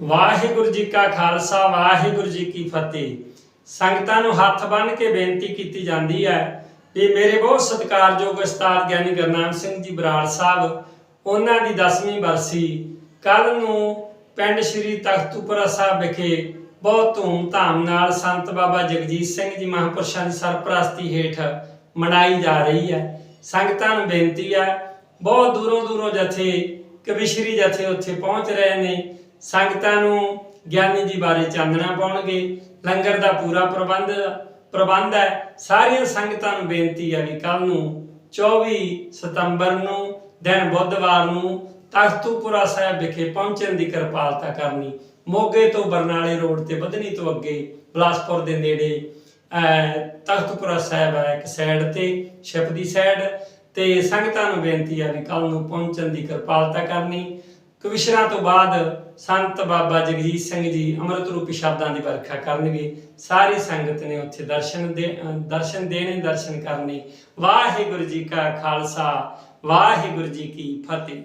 ਵਾਹਿਗੁਰੂ ਜੀ ਕਾ ਖਾਲਸਾ, ਵਾਹਿਗੁਰੂ ਜੀ ਕੀ ਫਤਿਹ। ਸੰਗਤਾਂ ਨੂੰ ਹੱਥ ਬੰਨ੍ਹ ਕੇ ਬੇਨਤੀ ਕੀਤੀ ਜਾਂਦੀ ਹੈ ਵੀ ਮੇਰੇ ਬਹੁਤ ਸਤਿਕਾਰਯੋਗ ਉਸਤਾਦ ਗਿਆਨੀ ਗੁਰਨਾਮ ਸਿੰਘ ਜੀ ਬਰਾੜ ਸਾਹਿਬ, ਉਹਨਾਂ ਦੀ 10ਵੀਂ ਬਰਸੀ ਕੱਲ ਨੂੰ ਪਿੰਡ ਸ਼੍ਰੀ ਤਖਤੂਪੁਰਾ ਸਾਹਿਬ ਵਿਖੇ ਬਹੁਤ ਧੂਮ-ਧਾਮ ਨਾਲ ਸੰਤ ਬਾਬਾ ਜਗਜੀਤ ਸਿੰਘ ਜੀ ਮਹਾਂਪੁਰਸ਼ਾਂ ਦੀ ਸਰਪ੍ਰਸਤੀ ਹੇਠ ਮਨਾਈ ਜਾ ਰਹੀ ਹੈ। ਸੰਗਤਾਂ ਨੂੰ ਬੇਨਤੀ ਹੈ, ਬਹੁਤ ਦੂਰੋਂ ਦੂਰੋਂ ਜਥੇ ਕਵਿਸ਼ਰੀ ਜਥੇ ਉੱਥੇ ਪਹੁੰਚ ਰਹੇ ਨੇ। ਸੰਗਤਾਂ ਨੂੰ ਗਿਆਨੀ ਜੀ ਬਾਰੇ ਚਾਨਣਾ ਪਾਉਣਗੇ, ਲੰਗਰ ਦਾ ਪੂਰਾ ਪ੍ਰਬੰਧ ਪ੍ਰਬੰਧ ਹੈ। ਸਾਰੀਆਂ ਸੰਗਤਾਂ ਨੂੰ ਬੇਨਤੀ ਹੈ ਵੀ ਕੱਲ ਨੂੰ 24 ਸਤੰਬਰ ਨੂੰ, ਦਿਨ ਬੁੱਧਵਾਰ ਨੂੰ ਤਖਤੂਪੁਰਾ ਸਾਹਿਬ ਵਿਖੇ ਪਹੁੰਚਣ ਦੀ ਕਿਰਪਾਲਤਾ ਕਰਨੀ। ਮੋਗੇ ਤੋਂ ਬਰਨਾਲੇ ਰੋਡ ਤੇ ਬਦਨੀ ਤੋਂ ਅੱਗੇ ਬਲਾਸਪੁਰ ਦੇ ਨੇੜੇ ਤਖਤਪੁਰਾ ਸਾਹਿਬ ਹੈ ਇੱਕ ਸਾਈਡ ਤੇ ਸ਼ਿਪ ਦੀ ਸਾਈਡ ਤੇ ਸੰਗਤਾਂ ਨੂੰ ਬੇਨਤੀ ਹੈ ਵੀ ਕੱਲ ਨੂੰ ਪਹੁੰਚਣ ਦੀ ਕਿਰਪਾਲਤਾ ਕਰਨੀ। ਕਵਿਸ਼ਰਾਂ ਤੋਂ ਬਾਅਦ ਸੰਤ ਬਾਬਾ ਜਗਜੀਤ ਸਿੰਘ ਜੀ ਅੰਮ੍ਰਿਤ ਰੂਪੀ ਸ਼ਬਦਾਂ ਦੀ ਵਰਖਾ ਕਰਨਗੇ। ਸਾਰੀ ਸੰਗਤ ਨੇ ਉੱਥੇ ਦਰਸ਼ਨ ਦੇ ਦਰਸ਼ਨ ਦੇਣੇ, ਦਰਸ਼ਨ ਕਰਨੇ। ਵਾਹਿਗੁਰੂ ਜੀ ਕਾ ਖਾਲਸਾ, ਵਾਹਿਗੁਰੂ ਜੀ ਕੀ ਫਤਿਹ।